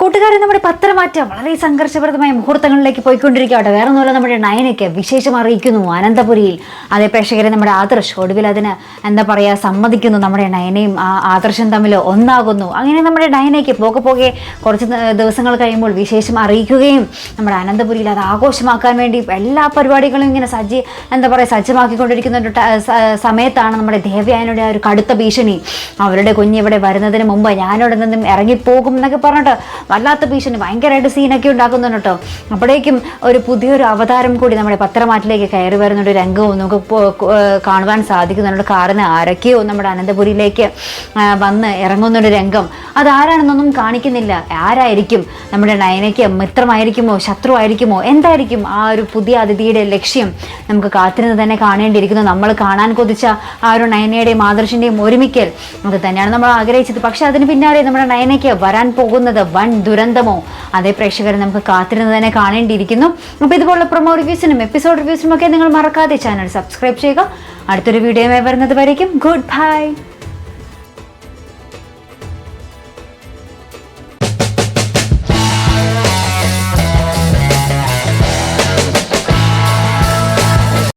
കൂട്ടുകാരെ നമ്മുടെ പത്രമാറ്റം വളരെ സംഘർഷപ്രദമായ മുഹൂർത്തങ്ങളിലേക്ക് പോയിക്കൊണ്ടിരിക്കുകയാണ്. വേറെ ഒന്നുമല്ല നമ്മുടെ നയനയ്ക്ക് വിശേഷം അറിയിക്കുന്നു. അനന്തപുരിയിൽ അതേ പ്രേക്ഷകരെ നമ്മുടെ ആദർശ് ഒടുവിൽ അതിന് എന്താ പറയുക സമ്മതിക്കുന്നു. നമ്മുടെ നയനയും ആ ആദർശം തമ്മിൽ ഒന്നാകുന്നു. അങ്ങനെ നമ്മുടെ നയനയ്ക്ക് പോകെ പോകെ കുറച്ച് ദിവസങ്ങൾ കഴിയുമ്പോൾ വിശേഷം അറിയിക്കുകയും നമ്മുടെ അനന്തപുരിയിൽ അത് ആഘോഷമാക്കാൻ വേണ്ടി എല്ലാ പരിപാടികളും ഇങ്ങനെ സജ്ജി എന്താ പറയുക സജ്ജമാക്കിക്കൊണ്ടിരിക്കുന്ന ഒരു സമയത്താണ് നമ്മുടെ ദേവയാനയുടെ ആ ഒരു കടുത്ത ഭീഷണി. അവരുടെ കുഞ്ഞ് ഇവിടെ വരുന്നതിന് മുമ്പ് ഞാനിവിടെ നിന്നും ഇറങ്ങിപ്പോകും എന്നൊക്കെ പറഞ്ഞിട്ട് വല്ലാത്ത ഭീഷണി ഭയങ്കരമായിട്ട് സീനൊക്കെ ഉണ്ടാക്കുന്നുണ്ട് കേട്ടോ. അപ്പോഴേക്കും ഒരു പുതിയൊരു അവതാരം കൂടി നമ്മുടെ പത്രമാറ്റിലേക്ക് കയറി വരുന്ന ഒരു രംഗവും നമുക്ക് കാണുവാൻ സാധിക്കുന്നുണ്ട്. കാറിന് ആരൊക്കെയോ നമ്മുടെ അനന്തപുരിയിലേക്ക് വന്ന് ഇറങ്ങുന്നൊരു രംഗം. അതാരാണെന്നൊന്നും കാണിക്കുന്നില്ല. ആരായിരിക്കും നമ്മുടെ നയനയ്ക്ക് മിത്രമായിരിക്കുമോ ശത്രു ആയിരിക്കുമോ എന്തായിരിക്കും ആ ഒരു പുതിയ അതിഥിയുടെ ലക്ഷ്യം? നമുക്ക് കാത്തിരുന്ന് തന്നെ കാണേണ്ടിയിരിക്കുന്നു. നമ്മൾ കാണാൻ കൊതിച്ച ആ ഒരു നയനയുടെയും ആദർശിന്റെയും ഒരുമിക്കൽ. അത് തന്നെയാണ് നമ്മൾ ആഗ്രഹിച്ചത്. പക്ഷേ അതിന് പിന്നാലെ നമ്മുടെ നയനയ്ക്ക് വരാൻ പോകുന്നത് ദുരന്തമോ? അതേ പ്രേക്ഷകരെ നമുക്ക് കാത്തിരുന്ന് തന്നെ കാണേണ്ടിയിരിക്കുന്നു. അപ്പോൾ ഇതുപോലുള്ള പ്രൊമോ റിവ്യൂസിനും എപ്പിസോഡ് റിവ്യൂസിനും ഒക്കെ നിങ്ങൾ മറക്കാതെ ചാനൽ സബ്സ്ക്രൈബ് ചെയ്യുക. അടുത്തൊരു വീഡിയോയുമായി വരുന്നത് വരയ്ക്കും. Good bye